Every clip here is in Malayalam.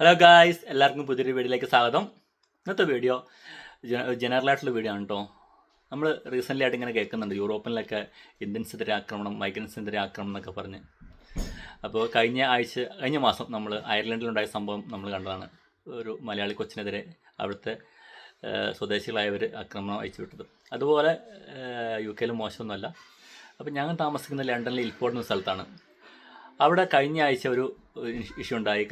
ഹലോ ഗായ്സ് എല്ലാവർക്കും പുതിയൊരു വീഡിയോയിലേക്ക് സ്വാഗതം. ഇന്നത്തെ വീഡിയോ ജനറൽ ആയിട്ടുള്ള വീഡിയോ ആണ് കേട്ടോ നമ്മൾ റീസെന്റ് ആയിട്ട് ഇങ്ങനെ കേൾക്കുന്നുണ്ട്. യൂറോപ്പിലൊക്കെ ഇന്ത്യൻസിനെതിരെ ആക്രമണം മൈഗ്രൻസിനെതിരെ ആക്രമണം എന്നൊക്കെ പറഞ്ഞ്. അപ്പോൾ കഴിഞ്ഞ ആഴ്ച കഴിഞ്ഞ മാസം നമ്മൾ അയർലൻഡിലുണ്ടായ സംഭവം നമ്മൾ കണ്ടതാണ്. ഒരു മലയാളി കൊച്ചിനെതിരെ അവിടുത്തെ സ്വദേശികളായവർ ആക്രമണം അയച്ചു വിട്ടത്. അതുപോലെ യു കെയിൽ മോശമൊന്നുമല്ല. അപ്പോൾ ഞങ്ങൾ താമസിക്കുന്ന ലണ്ടനിലെ ഇൽഫോർഡ് എന്ന സ്ഥലത്താണ്. അവിടെ കഴിഞ്ഞ ആഴ്ച ഒരു ഇഷ്യൂ ഉണ്ടായി.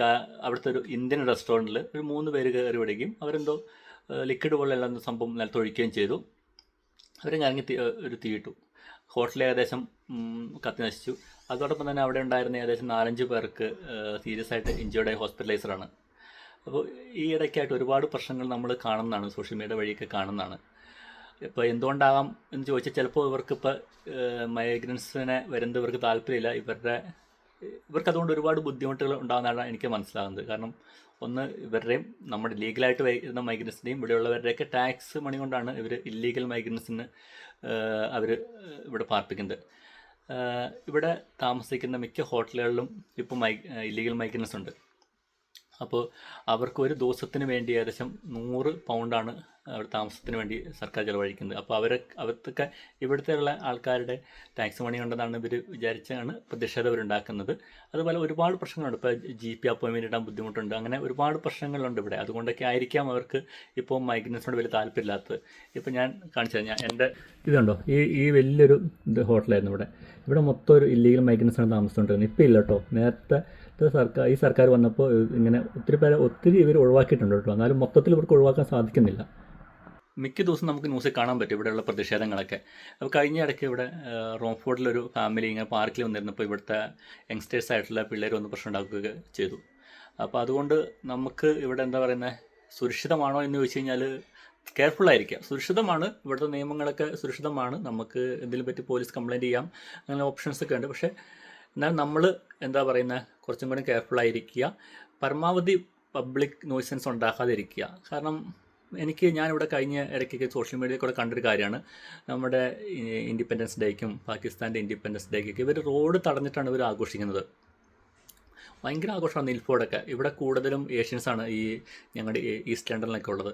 അവിടുത്തെ ഒരു ഇന്ത്യൻ റെസ്റ്റോറന്റിൽ ഒരു മൂന്ന് പേര് കയറി വിടുകയും അവരെന്തോ ലിക്വിഡ് പോലെയുള്ള എന്തോ സംഭവം നിലത്തൊഴിക്കുകയും ചെയ്തു. അവരെ ഇറങ്ങി ഒരു തീയിട്ടു. ഹോട്ടലിൽ ഏകദേശം കത്തി നശിച്ചു. അതോടൊപ്പം തന്നെ അവിടെ ഉണ്ടായിരുന്ന ഏകദേശം നാലഞ്ച് പേർക്ക് സീരിയസ് ആയിട്ട് ഇഞ്ചേർഡ് ആയി ഹോസ്പിറ്റലൈസറാണ് അപ്പോൾ ഈ ഇടയ്ക്കായിട്ട് ഒരുപാട് പ്രശ്നങ്ങൾ നമ്മൾ കാണുന്നതാണ് സോഷ്യൽ മീഡിയ വഴിയൊക്കെ കാണുന്നതാണ്. ഇപ്പോൾ എന്തുകൊണ്ടാകാം എന്ന് ചോദിച്ചാൽ ചിലപ്പോൾ ഇവർക്ക് ഇപ്പോൾ മൈഗ്രൻസിനെ വരുന്നത് ഇവർക്ക് താല്പര്യമില്ല. ഇവരുടെ ഇവർക്ക് അതുകൊണ്ട് ഒരുപാട് ബുദ്ധിമുട്ടുകൾ ഉണ്ടാകുന്നതാണ് എനിക്ക് മനസ്സിലാകുന്നത്. കാരണം ഒന്ന് ഇവരുടെയും നമ്മുടെ ലീഗലായിട്ട് വരുന്ന മൈഗ്രൻസിന്റെയും ഇവിടെയുള്ളവരുടെയൊക്കെ ടാക്സ് മണി കൊണ്ടാണ് ഇവർ ഇല്ലീഗൽ മൈഗ്രൻസിന് അവർ ഇവിടെ പാർപ്പിക്കുന്നത്. ഇവിടെ താമസിക്കുന്ന മിക്ക ഹോട്ടലുകളിലും ഇപ്പോൾ മൈ ഇല്ലീഗൽ മൈഗ്രൻസ് ഉണ്ട്. അപ്പോൾ അവർക്ക് ഒരു ദിവസത്തിന് വേണ്ടി ഏകദേശം നൂറ് പൗണ്ടാണ് അവർ താമസത്തിന് വേണ്ടി സർക്കാർ ചിലവഴിക്കുന്നത്. അപ്പോൾ അവരെ അവർക്കൊക്കെ ഇവിടുത്തെ ഉള്ള ആൾക്കാരുടെ ടാക്സ് മണി ഉണ്ടെന്നാണ് ഇവർ വിചാരിച്ചാണ് പ്രതിഷേധം അവരുണ്ടാക്കുന്നത്. അതുപോലെ ഒരുപാട് പ്രശ്നങ്ങളുണ്ട്. ഇപ്പോൾ ജി പി അപ്പോയിൻമെന്റ് ഇടാൻ ബുദ്ധിമുട്ടുണ്ട്. അങ്ങനെ ഒരുപാട് പ്രശ്നങ്ങളുണ്ട് ഇവിടെ. അതുകൊണ്ടൊക്കെ ആയിരിക്കാം അവർക്ക് ഇപ്പോൾ മൈഗ്രൻസിനോട് വലിയ താല്പര്യമില്ലാത്തത്. ഇപ്പോൾ ഞാൻ കാണിച്ചു ഞാൻ എന്റെ ഇതുണ്ടോ ഈ ഈ വലിയൊരു ഹോട്ടലായിരുന്നു ഇവിടെ. ഇവിടെ മൊത്തം ഒരു ഇല്ലീഗൽ മൈഗ്രൻസാണ് താമസിച്ചുകൊണ്ടിരുന്നത്. ഇപ്പോൾ ഇല്ല കേട്ടോ. നേരത്തെ സർക്കാർ ഈ സർക്കാർ വന്നപ്പോൾ ഇങ്ങനെ ഒത്തിരി പേരെ ഒത്തിരി ഇവർ ഒഴിവാക്കിയിട്ടുണ്ട് കേട്ടോ. എന്നാലും മൊത്തത്തിൽ ഇവർക്ക് ഒഴിവാക്കാൻ സാധിക്കുന്നില്ല. മിക്ക ദിവസം നമുക്ക് ന്യൂസിൽ കാണാൻ പറ്റും ഇവിടെയുള്ള പ്രതിഷേധങ്ങളൊക്കെ. അപ്പോൾ കഴിഞ്ഞ ഇടയ്ക്ക് ഇവിടെ റോംഫോർഡിലൊരു ഫാമിലി ഇങ്ങനെ പാർക്കിൽ വന്നിരുന്നപ്പോൾ ഇവിടുത്തെ യങ്സ്റ്റേഴ്സ് ആയിട്ടുള്ള പിള്ളേർ ഒന്ന് പ്രശ്നം ഉണ്ടാക്കുകയൊക്കെ ചെയ്തു. അപ്പോൾ അതുകൊണ്ട് നമുക്ക് ഇവിടെ എന്താ പറയുന്നത് സുരക്ഷിതമാണോ എന്ന് ചോദിച്ചു കഴിഞ്ഞാൽ കെയർഫുൾ ആയിരിക്കാം. സുരക്ഷിതമാണ് ഇവിടുത്തെ നിയമങ്ങളൊക്കെ സുരക്ഷിതമാണ്. നമുക്ക് എന്തെങ്കിലും പറ്റി പോലീസ് കംപ്ലയിന്റ് ചെയ്യാം. അങ്ങനെ ഓപ്ഷൻസ് ഒക്കെ ഉണ്ട്. പക്ഷേ എന്നാൽ നമ്മൾ എന്താ പറയുന്നത് കുറച്ചും കൂടി കെയർഫുൾ ആയിരിക്കുക. പരമാവധി പബ്ലിക് നോയ്സൻസ് ഉണ്ടാക്കാതിരിക്കുക. കാരണം എനിക്ക് ഞാനിവിടെ കഴിഞ്ഞ ഇടയ്ക്കൊക്കെ സോഷ്യൽ മീഡിയയിൽ കൂടെ കണ്ടൊരു കാര്യമാണ്. നമ്മുടെ ഇൻഡിപെൻഡൻസ് ഡേക്കും പാകിസ്ഥാന്റെ ഇൻഡിപെൻഡൻസ് ഡേക്കൊക്കെ ഇവർ റോഡ് തടഞ്ഞിട്ടാണ് ഇവർ ആഘോഷിക്കുന്നത്. ഭയങ്കര ആഘോഷമാണ് നിൽപ്പോടൊക്കെ. ഇവിടെ കൂടുതലും ഏഷ്യൻസാണ് ഈ ഞങ്ങളുടെ ഈസ്റ്റ് ലണ്ടനിലൊക്കെ ഉള്ളത്.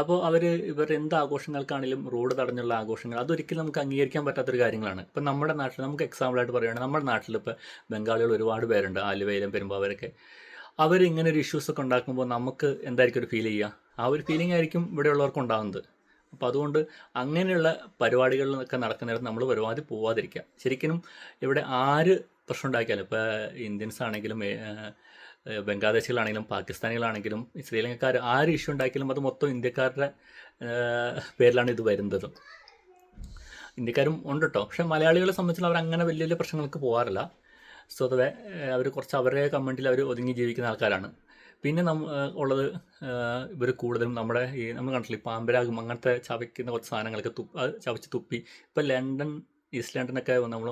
അപ്പോൾ അവർ ഇവർ എന്ത് ആഘോഷങ്ങൾക്കാണെങ്കിലും റോഡ് തടഞ്ഞുള്ള ആഘോഷങ്ങൾ അതൊരിക്കലും നമുക്ക് അംഗീകരിക്കാൻ പറ്റാത്തൊരു കാര്യങ്ങളാണ്. ഇപ്പം നമ്മുടെ നാട്ടിൽ നമുക്ക് എക്സാമ്പിളായിട്ട് പറയുകയാണെങ്കിൽ നമ്മുടെ നാട്ടിൽ ഇപ്പോൾ ബംഗാളികൾ ഒരുപാട് പേരുണ്ട് ആലുവയിലും പെരുമ്പാവരൊക്കെ. അവർ ഇങ്ങനെ ഒരു ഇഷ്യൂസ് ഒക്കെ ഉണ്ടാക്കുമ്പോൾ നമുക്ക് എന്തായിരിക്കും ഒരു ഫീൽ ചെയ്യുക? ആ ഒരു ഫീലിംഗ് ആയിരിക്കും ഇവിടെയുള്ളവർക്ക് ഉണ്ടാകുന്നത് അപ്പോൾ അതുകൊണ്ട് അങ്ങനെയുള്ള പരിപാടികളിലൊക്കെ നടക്കുന്നിടത്ത് നമ്മൾ പരമാവധി പോവാതിരിക്കുക. ശരിക്കും ഇവിടെ ആര് പ്രശ്നം ഉണ്ടാക്കിയാലും ഇപ്പോൾ ഇന്ത്യൻസ് ആണെങ്കിലും ബംഗ്ലാദേശികളാണെങ്കിലും പാകിസ്ഥാനികളാണെങ്കിലും ശ്രീലങ്കക്കാർ ആര് ഇഷ്യൂ ഉണ്ടാക്കിയാലും അത് മൊത്തം ഇന്ത്യക്കാരുടെ പേരിലാണ് ഇത് വരുന്നത്. ഇന്ത്യക്കാരും ഉണ്ട് കേട്ടോ പക്ഷേ മലയാളികളെ സംബന്ധിച്ചുള്ള അവർ അങ്ങനെ വലിയ വലിയ പ്രശ്നങ്ങൾക്ക് പോകാറില്ല സ്വതവേ അവർ കുറച്ച് അവരുടെ കമ്മ്യൂണിറ്റിയിൽ അവർ ഒതുങ്ങി ജീവിക്കുന്ന ആൾക്കാരാണ്. പിന്നെ നമ്മ ഉള്ളത് ഇവർ കൂടുതലും നമ്മുടെ ഈ നമ്മൾ കണ്ടിട്ടില്ല പാമ്പരാകും അങ്ങനത്തെ ചവയ്ക്കുന്ന കുറച്ച് സാധനങ്ങളൊക്കെ തുപ്പി ചവച്ച് തുപ്പി. ഇപ്പോൾ ലണ്ടൻ ഈസ്റ്റ് ലണ്ടനൊക്കെ നമ്മൾ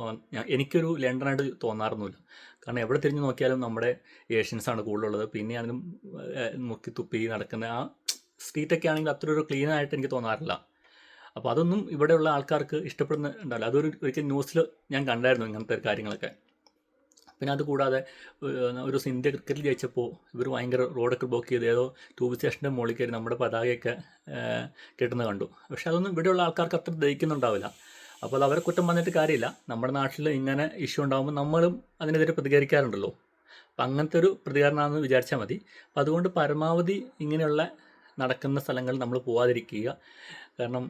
എനിക്കൊരു ലണ്ടനായിട്ട് തോന്നാറൊന്നുമില്ല. കാരണം എവിടെ തിരിഞ്ഞ് നോക്കിയാലും നമ്മുടെ ഏഷ്യൻസാണ് കൂടുതലുള്ളത്. പിന്നെയാണെങ്കിലും മുക്കി തുപ്പി നടക്കുന്ന ആ സ്ട്രീറ്റൊക്കെ ആണെങ്കിൽ അത്ര ഒരു ക്ലീൻ ആയിട്ട് എനിക്ക് തോന്നാറില്ല. അപ്പോൾ അതൊന്നും ഇവിടെയുള്ള ആൾക്കാർക്ക് ഇഷ്ടപ്പെടുന്ന ഉണ്ടാവില്ല അതൊരു ഒരിക്കൽ ന്യൂസിൽ ഞാൻ കണ്ടായിരുന്നു ഇങ്ങനത്തെ കാര്യങ്ങളൊക്കെ. പിന്നെ അതുകൂടാതെ ഒരു ഇന്ത്യ ക്രിക്കറ്റിൽ ജയിച്ചപ്പോൾ ഇവർ ഭയങ്കര റോഡൊക്കെ ബ്ലോക്ക് ചെയ്ത് ഏതോ ട്യൂബ് സ്റ്റേഷന്റെ മുകളിൽ കയറി നമ്മുടെ പതാകയൊക്കെ കെട്ടുന്നത് കണ്ടു. പക്ഷെ അതൊന്നും ഇവിടെയുള്ള ആൾക്കാർക്ക് അത്ര ദഹിക്കുന്നുണ്ടാവില്ല. അപ്പോൾ അവരെ കുറ്റം വന്നിട്ട് കാര്യമില്ല. നമ്മുടെ നാട്ടിൽ ഇങ്ങനെ ഇഷ്യൂ ഉണ്ടാകുമ്പോൾ നമ്മളും അതിനെതിരെ പ്രതികരിക്കാറുണ്ടല്ലോ. അപ്പം അങ്ങനത്തെ ഒരു പ്രതികരണമാണെന്ന് വിചാരിച്ചാൽ മതി. അപ്പം അതുകൊണ്ട് പരമാവധി ഇങ്ങനെയുള്ള നടക്കുന്ന സ്ഥലങ്ങളിൽ നമ്മൾ പോവാതിരിക്കുക. കാരണം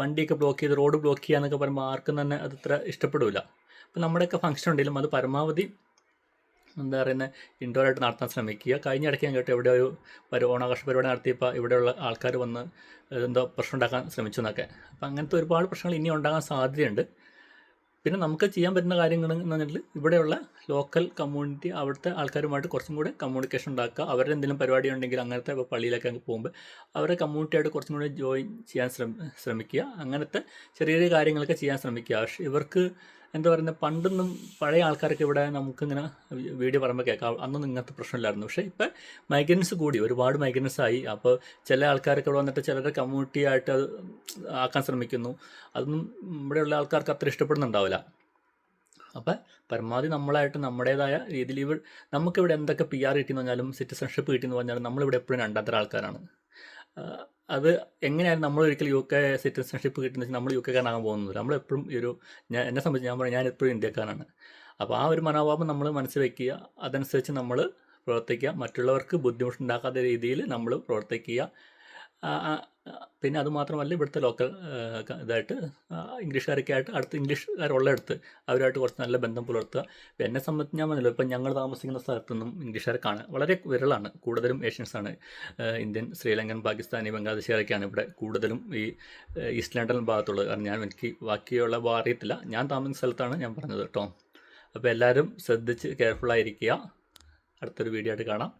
വണ്ടിയൊക്കെ ബ്ലോക്ക് ചെയ്ത് റോഡ് ബ്ലോക്ക് ചെയ്യുക എന്നൊക്കെ പറയുമ്പോൾ ആർക്കും തന്നെ അത് ഇത്ര ഇഷ്ടപ്പെടില്ല. അപ്പം നമ്മുടെയൊക്കെ ഫംഗ്ഷൻ ഉണ്ടെങ്കിലും അത് പരമാവധി എന്താ പറയുന്നത് ഇൻഡോർ ആയിട്ട് നടത്താൻ ശ്രമിക്കുക. കഴിഞ്ഞ ഇടയ്ക്ക് ഞാൻ കേട്ടോ ഇവിടെ ഒരു ഒരു ഓണാഘോഷ പരിപാടി നടത്തിയപ്പോൾ ഇവിടെയുള്ള ആൾക്കാർ വന്ന് എന്തോ പ്രശ്നം ഉണ്ടാക്കാൻ ശ്രമിച്ചു എന്നൊക്കെ. അപ്പം അങ്ങനത്തെ ഒരുപാട് പ്രശ്നങ്ങൾ ഇനി ഉണ്ടാകാൻ സാധ്യതയുണ്ട്. പിന്നെ നമുക്ക് ചെയ്യാൻ പറ്റുന്ന കാര്യങ്ങൾ എന്ന് പറഞ്ഞാൽ ഇവിടെയുള്ള ലോക്കൽ കമ്മ്യൂണിറ്റി അവിടുത്തെ ആൾക്കാരുമായിട്ട് കുറച്ചും കൂടെ കമ്മ്യൂണിക്കേഷൻ ഉണ്ടാക്കുക. അവരുടെ എന്തെങ്കിലും പരിപാടി ഉണ്ടെങ്കിൽ അങ്ങനത്തെ ഇപ്പോൾ പള്ളിയിലൊക്കെ അങ്ങ് പോകുമ്പോൾ അവരുടെ കമ്മ്യൂണിറ്റിയായിട്ട് കുറച്ചും കൂടെ ജോയിൻ ചെയ്യാൻ ശ്രമ ശ്രമിക്കുക. അങ്ങനത്തെ ചെറിയ ചെറിയ കാര്യങ്ങളൊക്കെ ചെയ്യാൻ ശ്രമിക്കുക. പക്ഷേ ഇവർക്ക് എന്താ പറയുന്നത് പണ്ടൊന്നും പഴയ ആൾക്കാർക്ക് ഇവിടെ നമുക്കിങ്ങനെ വീഡിയോ പറയുമ്പോൾ കേൾക്കാം. അന്നൊന്നും ഇങ്ങനത്തെ പ്രശ്നമില്ലായിരുന്നു. പക്ഷേ ഇപ്പം മൈഗ്രൻസ് കൂടി ഒരുപാട് മൈഗ്രൻസ് ആയി. അപ്പോൾ ചില ആൾക്കാർക്ക് ഇവിടെ വന്നിട്ട് ചിലരുടെ കമ്മ്യൂണിറ്റി ആയിട്ട് അത് ആക്കാൻ ശ്രമിക്കുന്നു. അതൊന്നും ഇവിടെയുള്ള ആൾക്കാർക്ക് അത്ര ഇഷ്ടപ്പെടുന്നുണ്ടാവില്ല. അപ്പം പരമാവധി നമ്മളായിട്ട് നമ്മുടേതായ രീതിയിൽ ഇവിടെ നമുക്കിവിടെ എന്തൊക്കെ പി ആർ കിട്ടിയെന്ന് പറഞ്ഞാലും സിറ്റിസൺഷിപ്പ് കിട്ടിയെന്ന് പറഞ്ഞാലും നമ്മളിവിടെ എപ്പോഴും രണ്ടാമത്തെ ആൾക്കാരാണ്. അത് എങ്ങനെയായിരുന്നു നമ്മൾ ഒരിക്കലും യു കെ സിറ്റിസൺഷിപ്പ് കിട്ടുന്ന നമ്മൾ യു കെക്കാരനാകാൻ പോകുന്നില്ല. നമ്മളെപ്പോഴും ഈ ഒരു ഞാൻ എന്നെ സംബന്ധിച്ച് ഞാൻ പറയും ഞാൻ എപ്പോഴും ഇന്ത്യക്കാരനാണ്. അപ്പോൾ ആ ഒരു മനോഭാവം നമ്മൾ മനസ്സിൽ വയ്ക്കുക. അതനുസരിച്ച് നമ്മൾ പ്രവർത്തിക്കുക. മറ്റുള്ളവർക്ക് ബുദ്ധിമുട്ടുണ്ടാക്കാത്ത രീതിയിൽ നമ്മൾ പ്രവർത്തിക്കുക. പിന്നെ അതുമാത്രമല്ല ഇവിടുത്തെ ലോക്കൽ ഇതായിട്ട് ഇംഗ്ലീഷുകാരൊക്കെ ആയിട്ട് അടുത്ത് ഇംഗ്ലീഷുകാരുള്ള അടുത്ത് അവരുമായിട്ട് കുറച്ച് നല്ല ബന്ധം പുലർത്തുക. ഇപ്പം എന്നെ സംബന്ധിച്ച് ഞാൻ പറഞ്ഞല്ലോ ഇപ്പം ഞങ്ങൾ താമസിക്കുന്ന സ്ഥലത്തൊന്നും ഇംഗ്ലീഷുകാരെ കാണാൻ വളരെ വിരളാണ് കൂടുതലും ഏഷ്യൻസാണ്. ഇന്ത്യൻ ശ്രീലങ്കൻ പാകിസ്ഥാനി ബംഗ്ലാദേശുകാരൊക്കെയാണ് ഇവിടെ കൂടുതലും ഈ ഈസ്റ്റ് ലണ്ടൻ ഭാഗത്തുള്ളത്. കാരണം ഞാൻ എനിക്ക് ബാക്കിയുള്ള അറിയത്തില്ല. ഞാൻ താമസിക്കുന്ന സ്ഥലത്താണ് ഞാൻ പറഞ്ഞത് കേട്ടോ. അപ്പോൾ എല്ലാവരും ശ്രദ്ധിച്ച് കെയർഫുള്ളായിരിക്കുക അടുത്തൊരു വീഡിയോ ആയിട്ട് കാണാം.